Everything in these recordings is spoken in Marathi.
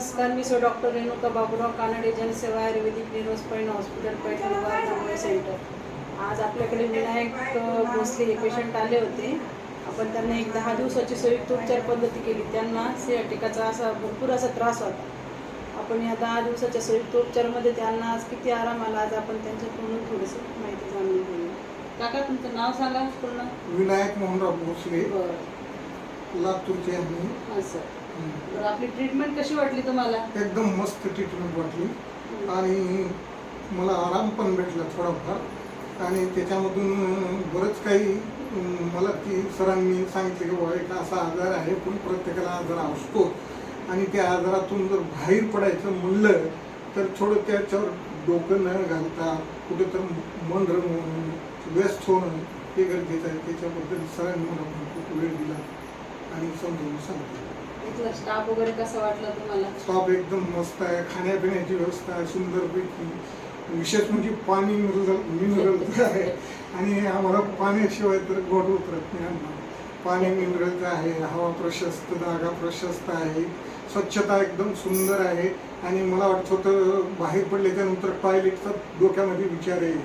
नमस्कार मी सो डॉक्टर रेणुका बाबुराव कानडे जनसेवा आयुर्वेदिक निरोज पैन हॉस्पिटल पैठण सेंटर. आज आपल्याकडे विनायक भोसले हे पेशंट आले होते. आपण त्यांना एक दहा दिवसाची संयुक्त उपचार पद्धती केली. त्यांना सियाटिकाचा असा भरपूर असा त्रास होता. आपण या दहा दिवसाच्या संयुक्त उपचारामध्ये त्यांना आज किती आराम आला आज आपण त्यांच्याकडून थोडीशी माहिती जाणून घेऊया. काका तुमचं नाव सांगा पूर्ण. विनायक मोहनराव भोसले. लातूरचे आम्ही असं बरं आपली ट्रीटमेंट कशी वाटली तुम्हाला? एकदम मस्त ट्रीटमेंट वाटली. आणि मला आराम पण भेटला थोडाफार. आणि त्याच्यामधून बरंच काही मला ती सरांनी सांगितलं की बाबा एक असा आजार आहे पण प्रत्येकाला आजार असतो. आणि त्या आजारातून जर बाहेर पडायचं म्हणलं तर थोडं त्याच्यावर डोकं न घालता कुठं तर मन रमवून व्यस्त होणं हे गरजेचं आहे. त्याच्याबद्दल सरांनी मला खूप वेळ आणि समजून सांगितलं. इथला स्टाफ वगैरे कसा वाटला तुम्हाला? स्टॉप एकदम मस्त आहे. खाण्यापिण्याची व्यवस्था आहे सुंदरपैकी. विशेष म्हणजे पाणी मिनरल मिनरलचं आहे. आणि आम्हाला पाण्याशिवाय तर गोड उतरत नाही आम्हाला. पाणी मिनरलचं आहे हवा प्रशस्त जागा प्रशस्त आहे. स्वच्छता एकदम सुंदर आहे. आणि मला वाटत होतं बाहेर पडल्याच्या नंतर टॉयलेटचा डोक्यामध्ये विचार येईल.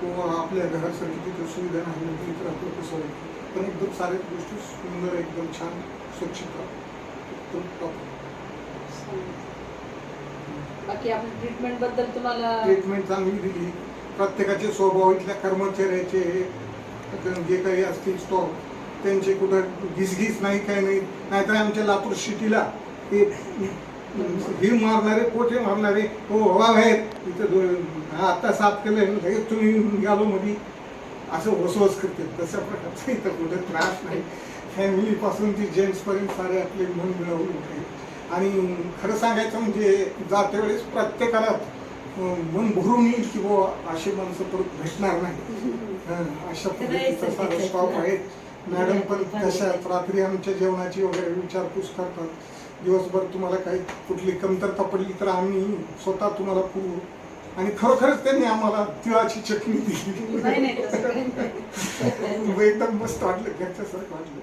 किंवा आपल्या घरासारखी तिथं सुविधा नाही म्हणजे तर आपलं कसं होईल पण एकदम साऱ्या गोष्टी सुंदर एकदम छान स्वच्छता एकदम. बाकी ट्रीटमेंटबद्दल तुम्हाला ट्रीटमेंट चांगली दिली. प्रत्येकाचे स्वभाव इथल्या कर्मचाऱ्याचे जे काही असतील स्टॉक त्यांचे कुठं घिसघिस नाही काही नाही. नाहीतर आमच्या लातूर सिटीला हे मारणारे पोटे मारणारे? हो हवा आहेत. इथं दो- हा आता साफ केलं लगेच तुम्ही निघालो मध्ये असं वसवस करते. तशा प्रकारचा इथं कुठे त्रास नाही. फॅमिलीपासून ती जेंट्सपर्यंत सारे आपले मन मिळवून होते. आणि खरं सांगायचं म्हणजे जाते वेळेस प्रत्येकाला मन भरून येईल की बुवा अशी माणसं परत भेटणार नाही. अशा पद्धतीचा सारा स्टॉप आहे. मॅडम पण तशा रात्री आमच्या जेवणाची वगैरे विचारपूस करतात. दिवसभर तुम्हाला काही कुठली कमतरता पडली तर आम्ही स्वतः तुम्हाला पुरवू. आणि खरोखरच त्यांनी आम्हाला तिळाची चटणी दिली. एकदम मस्त वाटलं घरच्यासारखं वाटलं.